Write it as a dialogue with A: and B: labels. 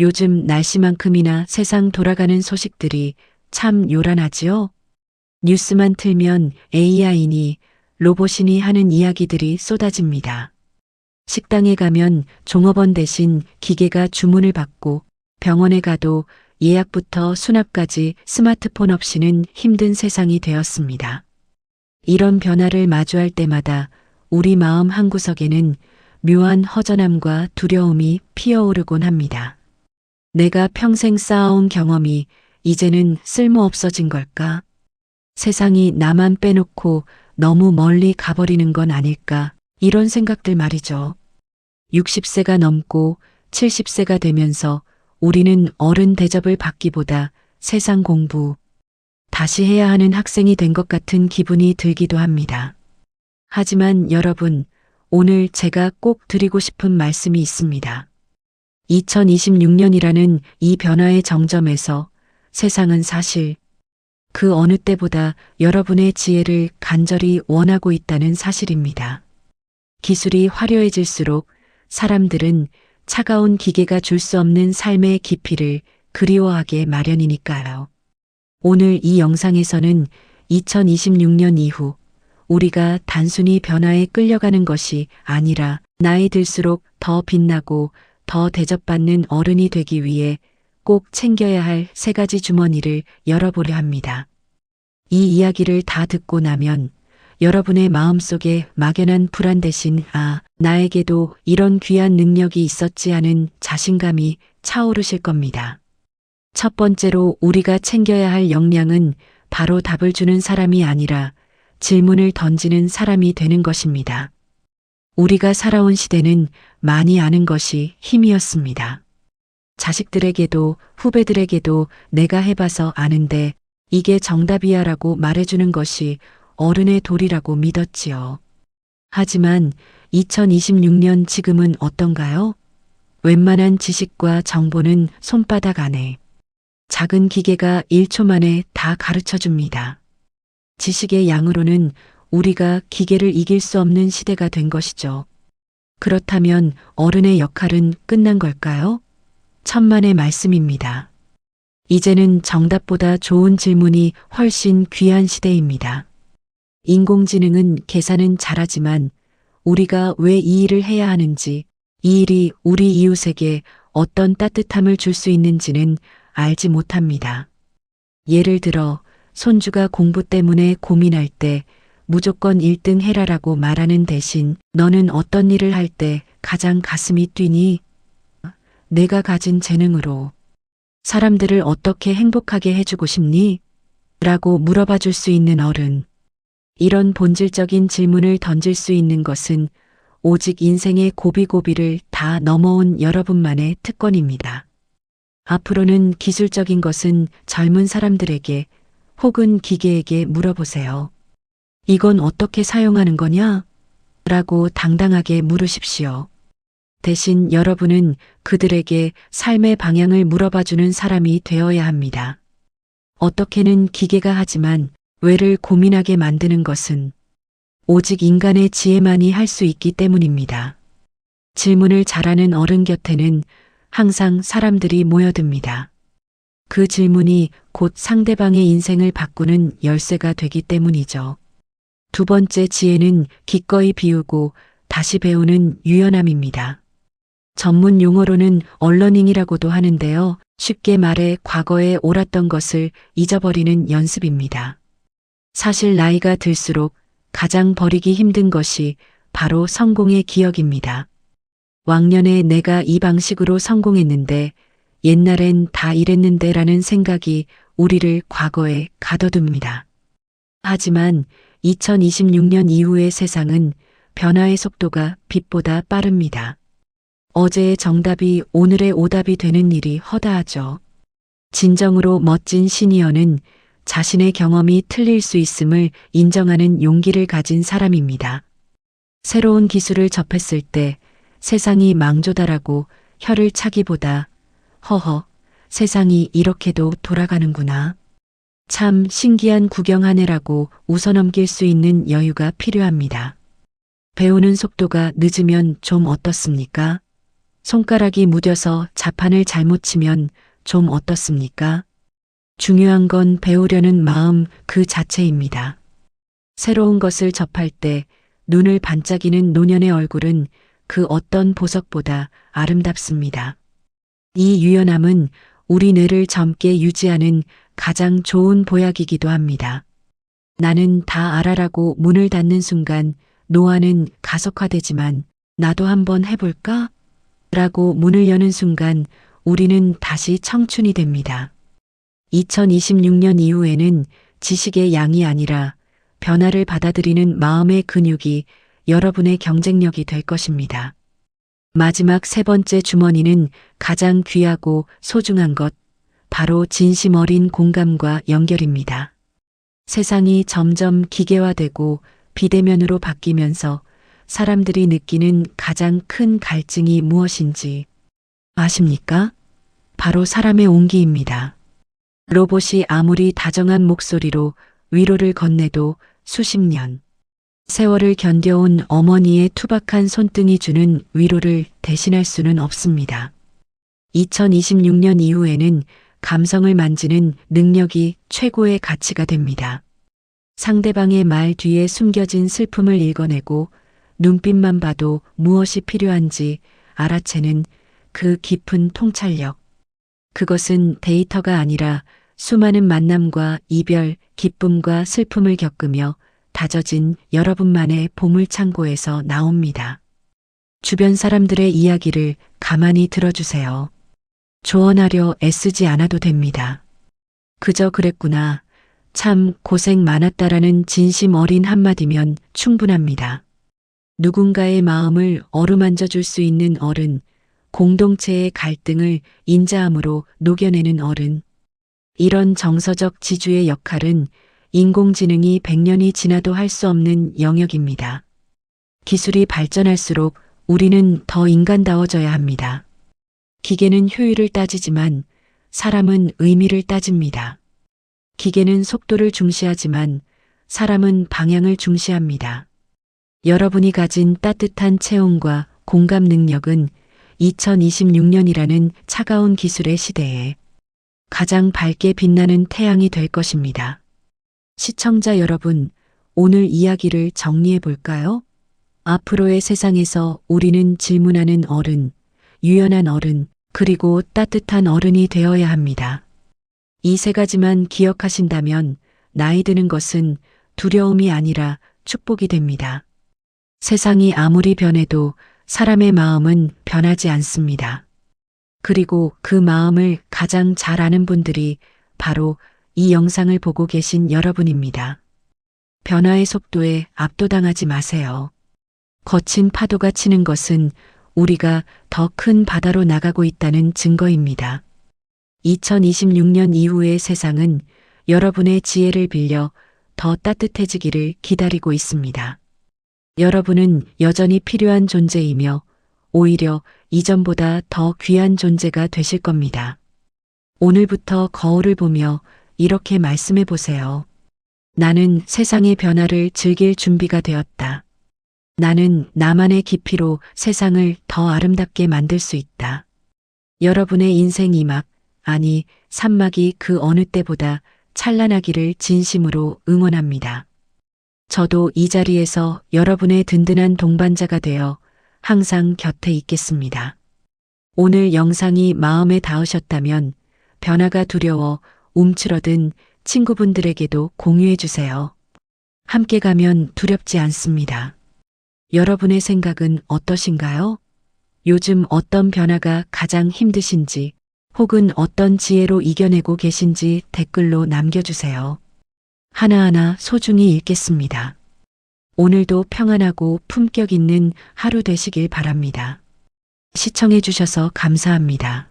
A: 요즘 날씨만큼이나 세상 돌아가는 소식들이 참 요란하지요? 뉴스만 틀면 AI니 로봇이니 하는 이야기들이 쏟아집니다. 식당에 가면 종업원 대신 기계가 주문을 받고 병원에 가도 예약부터 수납까지 스마트폰 없이는 힘든 세상이 되었습니다. 이런 변화를 마주할 때마다 우리 마음 한구석에는 묘한 허전함과 두려움이 피어오르곤 합니다. 내가 평생 쌓아온 경험이 이제는 쓸모없어진 걸까? 세상이 나만 빼놓고 너무 멀리 가버리는 건 아닐까? 이런 생각들 말이죠. 60세가 넘고 70세가 되면서 우리는 어른 대접을 받기보다 세상 공부, 다시 해야 하는 학생이 된 것 같은 기분이 들기도 합니다. 하지만 여러분, 오늘 제가 꼭 드리고 싶은 말씀이 있습니다. 2026년이라는 이 변화의 정점에서 세상은 사실 그 어느 때보다 여러분의 지혜를 간절히 원하고 있다는 사실입니다. 기술이 화려해질수록 사람들은 차가운 기계가 줄 수 없는 삶의 깊이를 그리워하게 마련이니까요. 오늘 이 영상에서는 2026년 이후 우리가 단순히 변화에 끌려가는 것이 아니라 나이 들수록 더 빛나고 더 대접받는 어른이 되기 위해 꼭 챙겨야 할 세 가지 주머니를 열어보려 합니다. 이 이야기를 다 듣고 나면 여러분의 마음속에 막연한 불안 대신 아, 나에게도 이런 귀한 능력이 있었지 하는 자신감이 차오르실 겁니다. 첫 번째로 우리가 챙겨야 할 역량은 바로 답을 주는 사람이 아니라 질문을 던지는 사람이 되는 것입니다. 우리가 살아온 시대는 많이 아는 것이 힘이었습니다. 자식들에게도 후배들에게도 내가 해봐서 아는데 이게 정답이야 라고 말해주는 것이 어른의 도리라고 믿었지요. 하지만 2026년 지금은 어떤가요? 웬만한 지식과 정보는 손바닥 안에 작은 기계가 1초 만에 다 가르쳐 줍니다. 지식의 양으로는 우리가 기계를 이길 수 없는 시대가 된 것이죠. 그렇다면 어른의 역할은 끝난 걸까요? 천만의 말씀입니다. 이제는 정답보다 좋은 질문이 훨씬 귀한 시대입니다. 인공지능은 계산은 잘하지만 우리가 왜 이 일을 해야 하는지, 이 일이 우리 이웃에게 어떤 따뜻함을 줄 수 있는지는 알지 못합니다. 예를 들어 손주가 공부 때문에 고민할 때 무조건 1등 해라라고 말하는 대신 너는 어떤 일을 할 때 가장 가슴이 뛰니? 내가 가진 재능으로 사람들을 어떻게 행복하게 해주고 싶니? 라고 물어봐 줄 수 있는 어른. 이런 본질적인 질문을 던질 수 있는 것은 오직 인생의 고비고비를 다 넘어온 여러분만의 특권입니다. 앞으로는 기술적인 것은 젊은 사람들에게 혹은 기계에게 물어보세요. 이건 어떻게 사용하는 거냐? 라고 당당하게 물으십시오. 대신 여러분은 그들에게 삶의 방향을 물어봐주는 사람이 되어야 합니다. 어떻게는 기계가 하지만 왜를 고민하게 만드는 것은 오직 인간의 지혜만이 할 수 있기 때문입니다. 질문을 잘하는 어른 곁에는 항상 사람들이 모여듭니다. 그 질문이 곧 상대방의 인생을 바꾸는 열쇠가 되기 때문이죠. 두 번째 지혜는 기꺼이 비우고 다시 배우는 유연함입니다. 전문 용어로는 언러닝이라고도 하는데요. 쉽게 말해 과거에 옳았던 것을 잊어버리는 연습입니다. 사실 나이가 들수록 가장 버리기 힘든 것이 바로 성공의 기억입니다. 왕년에 내가 이 방식으로 성공했는데 옛날엔 다 이랬는데 라는 생각이 우리를 과거에 가둬둡니다. 하지만 2026년 이후의 세상은 변화의 속도가 빛보다 빠릅니다. 어제의 정답이 오늘의 오답이 되는 일이 허다하죠. 진정으로 멋진 시니어는 자신의 경험이 틀릴 수 있음을 인정하는 용기를 가진 사람입니다. 새로운 기술을 접했을 때 세상이 망조다라고 혀를 차기보다 허허, 세상이 이렇게도 돌아가는구나. 참 신기한 구경하네라고 웃어넘길 수 있는 여유가 필요합니다. 배우는 속도가 늦으면 좀 어떻습니까? 손가락이 무뎌서 자판을 잘못 치면 좀 어떻습니까? 중요한 건 배우려는 마음 그 자체입니다. 새로운 것을 접할 때 눈을 반짝이는 노년의 얼굴은 그 어떤 보석보다 아름답습니다. 이 유연함은 우리 뇌를 젊게 유지하는 가장 좋은 보약이기도 합니다. 나는 다 알아라고 문을 닫는 순간 노화는 가속화되지만 나도 한번 해볼까? 라고 문을 여는 순간 우리는 다시 청춘이 됩니다. 2026년 이후에는 지식의 양이 아니라 변화를 받아들이는 마음의 근육이 여러분의 경쟁력이 될 것입니다. 마지막 세 번째 주머니는 가장 귀하고 소중한 것, 바로 진심 어린 공감과 연결입니다. 세상이 점점 기계화되고 비대면으로 바뀌면서 사람들이 느끼는 가장 큰 갈증이 무엇인지 아십니까? 바로 사람의 온기입니다. 로봇이 아무리 다정한 목소리로 위로를 건네도 수십 년 세월을 견뎌온 어머니의 투박한 손등이 주는 위로를 대신할 수는 없습니다. 2026년 이후에는 감성을 만지는 능력이 최고의 가치가 됩니다. 상대방의 말 뒤에 숨겨진 슬픔을 읽어내고 눈빛만 봐도 무엇이 필요한지 알아채는 그 깊은 통찰력. 그것은 데이터가 아니라 수많은 만남과 이별, 기쁨과 슬픔을 겪으며 다져진 여러분만의 보물창고에서 나옵니다. 주변 사람들의 이야기를 가만히 들어주세요. 조언하려 애쓰지 않아도 됩니다. 그저 그랬구나. 참 고생 많았다라는 진심 어린 한마디면 충분합니다. 누군가의 마음을 어루만져 줄 수 있는 어른, 공동체의 갈등을 인자함으로 녹여내는 어른. 이런 정서적 지주의 역할은 인공지능이 100년이 지나도 할 수 없는 영역입니다. 기술이 발전할수록 우리는 더 인간다워져야 합니다. 기계는 효율을 따지지만 사람은 의미를 따집니다. 기계는 속도를 중시하지만 사람은 방향을 중시합니다. 여러분이 가진 따뜻한 체온과 공감 능력은 2026년이라는 차가운 기술의 시대에 가장 밝게 빛나는 태양이 될 것입니다. 시청자 여러분, 오늘 이야기를 정리해 볼까요? 앞으로의 세상에서 우리는 질문하는 어른, 유연한 어른, 그리고 따뜻한 어른이 되어야 합니다. 이 세 가지만 기억하신다면 나이 드는 것은 두려움이 아니라 축복이 됩니다. 세상이 아무리 변해도 사람의 마음은 변하지 않습니다. 그리고 그 마음을 가장 잘 아는 분들이 바로 이 영상을 보고 계신 여러분입니다. 변화의 속도에 압도당하지 마세요. 거친 파도가 치는 것은 우리가 더 큰 바다로 나가고 있다는 증거입니다. 2026년 이후의 세상은 여러분의 지혜를 빌려 더 따뜻해지기를 기다리고 있습니다. 여러분은 여전히 필요한 존재이며 오히려 이전보다 더 귀한 존재가 되실 겁니다. 오늘부터 거울을 보며 이렇게 말씀해 보세요. 나는 세상의 변화를 즐길 준비가 되었다. 나는 나만의 깊이로 세상을 더 아름답게 만들 수 있다. 여러분의 인생 이막, 아니, 산막이 그 어느 때보다 찬란하기를 진심으로 응원합니다. 저도 이 자리에서 여러분의 든든한 동반자가 되어 항상 곁에 있겠습니다. 오늘 영상이 마음에 닿으셨다면 변화가 두려워 움츠러든 친구분들에게도 공유해 주세요. 함께 가면 두렵지 않습니다. 여러분의 생각은 어떠신가요? 요즘 어떤 변화가 가장 힘드신지 혹은 어떤 지혜로 이겨내고 계신지 댓글로 남겨주세요. 하나하나 소중히 읽겠습니다. 오늘도 평안하고 품격 있는 하루 되시길 바랍니다. 시청해 주셔서 감사합니다.